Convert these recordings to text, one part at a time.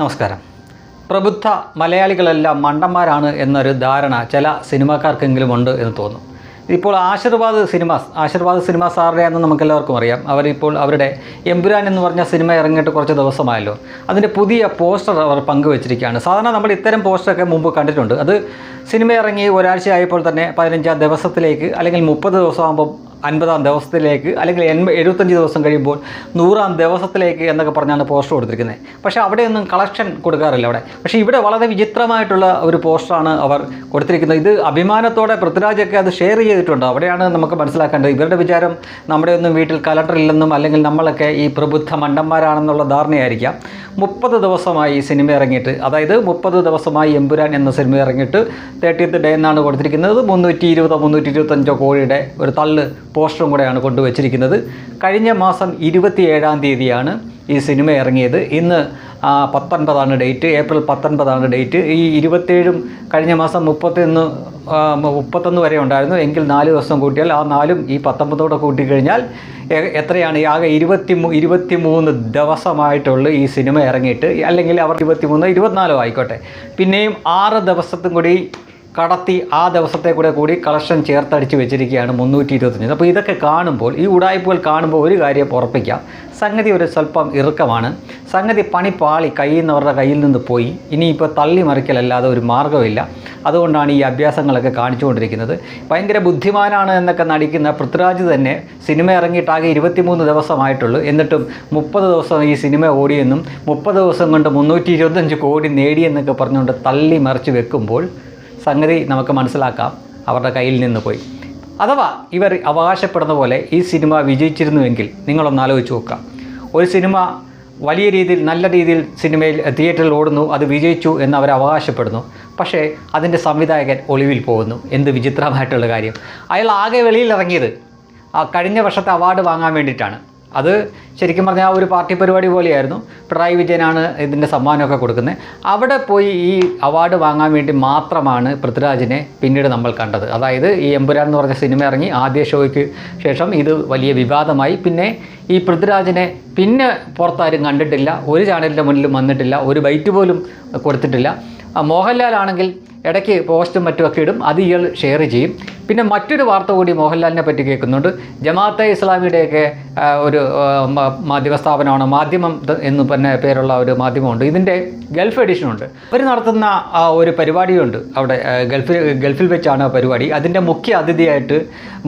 നമസ്കാരം. പ്രബുദ്ധ മലയാളികളെല്ലാം മണ്ടന്മാരാണ് എന്നൊരു ധാരണ ചില സിനിമാക്കാർക്കെങ്കിലും ഉണ്ട് എന്ന് തോന്നുന്നു ഇപ്പോൾ ആശീർവാദ് സിനിമാസ് ആശീർവാദ് സിനിമാസ് നമുക്ക് നമുക്കെല്ലാവർക്കും അറിയാം. അവരിപ്പോൾ അവരുടെ എമ്പുരാൻ എന്ന് പറഞ്ഞ സിനിമ ഇറങ്ങിയിട്ട് കുറച്ച് ദിവസമായല്ലോ. അതിന്റെ പുതിയ പോസ്റ്റർ അവർ പങ്കുവച്ചിരിക്കുകയാണ്. സാധാരണ നമ്മൾ ഇത്തരം പോസ്റ്ററൊക്കെ മുമ്പ് കണ്ടിട്ടുണ്ട്. അത് സിനിമ ഇറങ്ങി ഒരാഴ്ച ആയപ്പോൾ തന്നെ പതിനഞ്ചാം ദിവസത്തിലേക്ക് അല്ലെങ്കിൽ മുപ്പത് ദിവസമാകുമ്പോൾ അൻപതാം ദിവസത്തിലേക്ക് അല്ലെങ്കിൽ എൺപ എഴുപത്തഞ്ച് ദിവസം കഴിയുമ്പോൾ നൂറാം ദിവസത്തിലേക്ക് എന്നൊക്കെ പറഞ്ഞാണ് പോസ്റ്റർ കൊടുത്തിരിക്കുന്നത്. പക്ഷേ അവിടെയൊന്നും കളക്ഷൻ കൊടുക്കാറില്ല അവിടെ. പക്ഷേ ഇവിടെ വളരെ വിചിത്രമായിട്ടുള്ള ഒരു പോസ്റ്ററാണ് അവർ കൊടുത്തിരിക്കുന്നത്. ഇത് അഭിമാനത്തോടെ പൃഥ്വിരാജൊക്കെ അത് ഷെയർ ചെയ്തിട്ടുണ്ട്. അവിടെയാണ് നമുക്ക് മനസ്സിലാക്കേണ്ടത്. ഇവരുടെ വിചാരം നമ്മുടെ ഒന്നും വീട്ടിൽ കലണ്ടർ ഇല്ലെന്നും അല്ലെങ്കിൽ നമ്മളൊക്കെ ഈ പ്രബുദ്ധ മണ്ടന്മാരാണെന്നുള്ള ധാരണയായിരിക്കാം. മുപ്പത് ദിവസമായി ഈ സിനിമ ഇറങ്ങിയിട്ട് അതായത് മുപ്പത് ദിവസമായി എമ്പുരാൻ എന്ന സിനിമ ഇറങ്ങിയിട്ട് തേർട്ടീത്ത് ഡേ എന്നാണ് കൊടുത്തിരിക്കുന്നത്. മുന്നൂറ്റി ഇരുപതോ മുന്നൂറ്റി ഇരുപത്തഞ്ചോ കോടിയുടെ ഒരു തള്ള് പോസ്റ്ററും കൂടെയാണ് കൊണ്ടുവച്ചിരിക്കുന്നത്. കഴിഞ്ഞ മാസം ഇരുപത്തി ഏഴാം തീയതിയാണ് ഈ സിനിമ ഇറങ്ങിയത്. ഇന്ന് പത്തൊൻപതാണ് ഡേറ്റ്. ഏപ്രിൽ പത്തൊൻപതാണ് ഡേറ്റ്. ഈ ഇരുപത്തേഴും കഴിഞ്ഞ മാസം മുപ്പത്തൊന്ന് മുപ്പത്തൊന്ന് വരെ ഉണ്ടായിരുന്നു. എങ്കിൽ നാല് ദിവസം കൂട്ടിയാൽ ആ നാലും ഈ പത്തൊമ്പതോടെ കൂട്ടിക്കഴിഞ്ഞാൽ എത്രയാണ്? ആകെ ഇരുപത്തി മൂ ഇരുപത്തി മൂന്ന് ദിവസമായിട്ടുള്ളൂ ഈ സിനിമ ഇറങ്ങിയിട്ട്. അല്ലെങ്കിൽ അവർ ഇരുപത്തി മൂന്ന് ഇരുപത്തിനാലോ ആയിക്കോട്ടെ. പിന്നെയും ആറ് ദിവസത്തും കൂടി കടത്തി ആ ദിവസത്തെ കൂടെ കൂടി കളക്ഷൻ ചേർത്തടിച്ച് വെച്ചിരിക്കുകയാണ് മുന്നൂറ്റി ഇരുപത്തഞ്ച് അപ്പോൾ ഇതൊക്കെ കാണുമ്പോൾ ഈ ഉടായ്പകൾ കാണുമ്പോൾ ഒരു കാര്യം ഉറപ്പിക്കാം. സംഗതി ഒരു സ്വല്പം ഇറുക്കമാണ്. സംഗതി പണി പാളി കയ്യിൽ കയ്യിൽ നിന്ന് പോയി. ഇനിയിപ്പോൾ തള്ളി മറിക്കലല്ലാതെ ഒരു മാർഗമില്ല. അതുകൊണ്ടാണ് ഈ അഭ്യാസങ്ങളൊക്കെ കാണിച്ചുകൊണ്ടിരിക്കുന്നത്. ഭയങ്കര ബുദ്ധിമാനാണ് എന്നൊക്കെ നടിക്കുന്ന പൃഥ്വിരാജ് തന്നെ സിനിമ ഇറങ്ങിയിട്ട് ആകെ ഇരുപത്തിമൂന്ന് ദിവസമായിട്ടുള്ളൂ. എന്നിട്ടും മുപ്പത് ദിവസം ഈ സിനിമ ഓടിയെന്നും മുപ്പത് ദിവസം കൊണ്ട് മുന്നൂറ്റി ഇരുപത്തഞ്ച് കോടി നേടിയെന്നൊക്കെ പറഞ്ഞുകൊണ്ട് തള്ളി മറിച്ച് വെക്കുമ്പോൾ സംഗതി നമുക്ക് മനസ്സിലാക്കാം. അവരുടെ കയ്യിൽ നിന്ന് പോയി. അഥവാ ഇവർ അവകാശപ്പെടുന്ന പോലെ ഈ സിനിമ വിജയിച്ചിരുന്നുവെങ്കിൽ നിങ്ങളൊന്ന് ആലോചിച്ച് നോക്കാം ഒരു സിനിമ വലിയ രീതിയിൽ നല്ല രീതിയിൽ സിനിമയിൽ തിയേറ്ററിൽ ഓടുന്നു അത് വിജയിച്ചു എന്ന് അവർ അവകാശപ്പെടുന്നു. പക്ഷേ അതിന്റെ സംവിധായകൻ ഒളിവിൽ പോകുന്നു. എന്ത് വിചിത്രമായിട്ടുള്ള കാര്യം. അയാൾ ആകെ വെളിയിൽ ഇറങ്ങിയത് ആ കഴിഞ്ഞ വർഷത്തെ അവാർഡ് വാങ്ങാൻ വേണ്ടിയിട്ടാണ്. അത് ശരിക്കും പറഞ്ഞാൽ ഒരു പാർട്ടി പരിപാടി പോലെയായിരുന്നു. പിണറായി വിജയനാണ് ഇതിന്റെ സമ്മാനമൊക്കെ കൊടുക്കുന്നത്. അവിടെ പോയി ഈ അവാർഡ് വാങ്ങാൻ വേണ്ടി മാത്രമാണ് പൃഥ്വിരാജിനെ പിന്നീട് നമ്മൾ കണ്ടത്. അതായത് ഈ എമ്പുരാൻ എന്ന് പറഞ്ഞ സിനിമ ഇറങ്ങി ആദ്യ ഷോയ്ക്ക് ശേഷം ഇത് വലിയ വിവാദമായി. പിന്നെ ഈ പൃഥ്വിരാജിനെ പിന്നെ പുറത്താരും കണ്ടിട്ടില്ല. ഒരു ചാനലിന്റെ മുന്നിലും വന്നിട്ടില്ല. ഒരു ബൈറ്റ് പോലും കൊടുത്തിട്ടില്ല. മോഹൻലാൽ ആണെങ്കിൽ ഇടയ്ക്ക് പോസ്റ്റും മറ്റുമൊക്കെ ഇടും. അത് ഇയാൾ ഷെയർ ചെയ്യും. പിന്നെ മറ്റൊരു വാർത്ത കൂടി മോഹൻലാലിനെ പറ്റി കേൾക്കുന്നുണ്ട്. ജമാഅത്തെ ഇസ്ലാമിയുടെയൊക്കെ ഒരു മാധ്യമ സ്ഥാപനമാണ് മാധ്യമം എന്ന് തന്നെ പേരുള്ള ഒരു മാധ്യമമുണ്ട്. ഇതിന്റെ ഗൾഫ് എഡിഷനുണ്ട് അവർ നടത്തുന്ന ഒരു പരിപാടിയുണ്ട്. അവിടെ ഗൾഫിൽ ഗൾഫിൽ വെച്ചാണ് ആ പരിപാടി. അതിന്റെ മുഖ്യ അതിഥിയായിട്ട്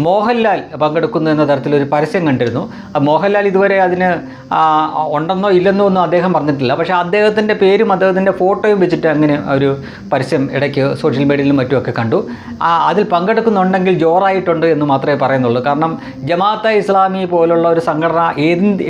മോഹൻലാൽ പങ്കെടുക്കുന്നു എന്ന തരത്തിലൊരു പരസ്യം കണ്ടിരുന്നു. മോഹൻലാൽ ഇതുവരെ അതിന് ഉണ്ടെന്നോ ഇല്ലെന്നോ ഒന്നും അദ്ദേഹം പറഞ്ഞിട്ടില്ല. പക്ഷേ അദ്ദേഹത്തിന്റെ പേരും അദ്ദേഹത്തിന്റെ ഫോട്ടോയും വെച്ചിട്ട് അങ്ങനെ ഒരു പരസ്യം ഇടയ്ക്ക് സോഷ്യൽ മീഡിയയിലും മറ്റുമൊക്കെ കണ്ടു. അതിൽ പങ്കെടുക്കുന്നുണ്ടെങ്കിൽ ജോറായിട്ടുണ്ട് എന്ന് മാത്രമേ പറയുന്നുള്ളൂ. കാരണം ജമാഅത്തെ ഇസ്ലാമി പോലുള്ള ഒരു സംഘടന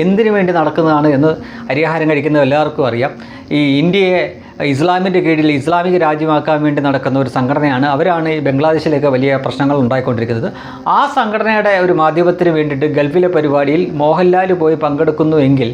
എന്തിനു വേണ്ടി നടക്കുന്നതാണ് എന്ന് അരിഹാരം കഴിക്കുന്ന എല്ലാവർക്കും അറിയാം. ഈ ഇന്ത്യയെ ഇസ്ലാമിന്റെ കീഴിൽ ഇസ്ലാമിക രാജ്യമാക്കാൻ വേണ്ടി നടക്കുന്ന ഒരു സംഘടനയാണ്. അവരാണ് ഈ ബംഗ്ലാദേശിലേക്ക് വലിയ പ്രശ്നങ്ങൾ ഉണ്ടായിക്കൊണ്ടിരിക്കുന്നത്. ആ സംഘടനയുടെ ഒരു മാധ്യമത്തിന് വേണ്ടിയിട്ട് ഗൾഫിലെ പരിപാടിയിൽ മോഹൻലാൽ പോയി പങ്കെടുക്കുന്നു എങ്കിൽ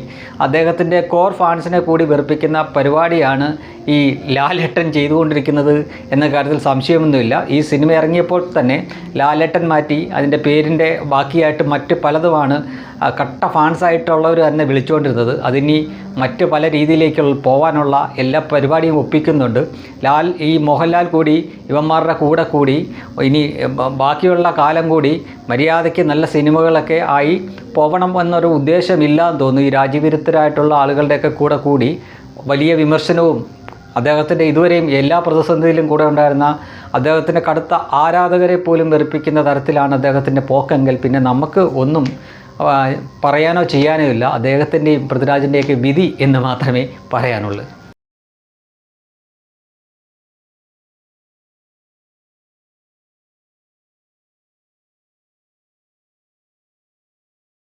അദ്ദേഹത്തിന്റെ കോർ ഫാൻസിനെ കൂടി വെറുപ്പിക്കുന്ന പരിപാടിയാണ് ഈ ലാലേട്ടൻ ചെയ്തുകൊണ്ടിരിക്കുന്നത് എന്ന കാര്യത്തിൽ സംശയമൊന്നുമില്ല. ഈ സിനിമ ഇറങ്ങിയപ്പോൾ തന്നെ ലാലേട്ടൻ മാറ്റി അതിന്റെ പേരിന്റെ ബാക്കിയായിട്ട് മറ്റ് പലതുമാണ് ആ, ഫാൻസ് ഫാൻസായിട്ടുള്ളവർ തന്നെ വിളിച്ചുകൊണ്ടിരുന്നത്. അതിനി മറ്റ് പല രീതിയിലേക്കുള്ള പോകാനുള്ള എല്ലാ പരിപാടിയും ഒപ്പിക്കുന്നുണ്ട്. ലാൽ ഈ മോഹൻലാൽ കൂടി ഇവന്മാരുടെ കൂടെ കൂടി ഇനി ബാക്കിയുള്ള കാലം കൂടി മര്യാദയ്ക്ക് നല്ല സിനിമകളൊക്കെ ആയി പോകണം എന്നൊരു ഉദ്ദേശമില്ലാന്ന് തോന്നുന്നു. ഈ രാജ്യവിരുദ്ധരായിട്ടുള്ള ആളുകളുടെയൊക്കെ കൂടെ കൂടി വലിയ വിമർശനവും അദ്ദേഹത്തിന്റെ ഇതുവരെയും എല്ലാ പ്രതിസന്ധിയിലും കൂടെ ഉണ്ടായിരുന്ന അദ്ദേഹത്തിന്റെ കടുത്ത ആരാധകരെ പോലും വെറുപ്പിക്കുന്ന തരത്തിലാണ് അദ്ദേഹത്തിന്റെ പോക്കെങ്കിൽ പിന്നെ നമുക്ക് ഒന്നും പറയാനോ ചെയ്യാനോ ഇല്ല. അദ്ദേഹത്തിന്റെയും പൃഥ്വിരാജിന്റെയൊക്കെ വിധി എന്ന് മാത്രമേ പറയാനുള്ളൂ.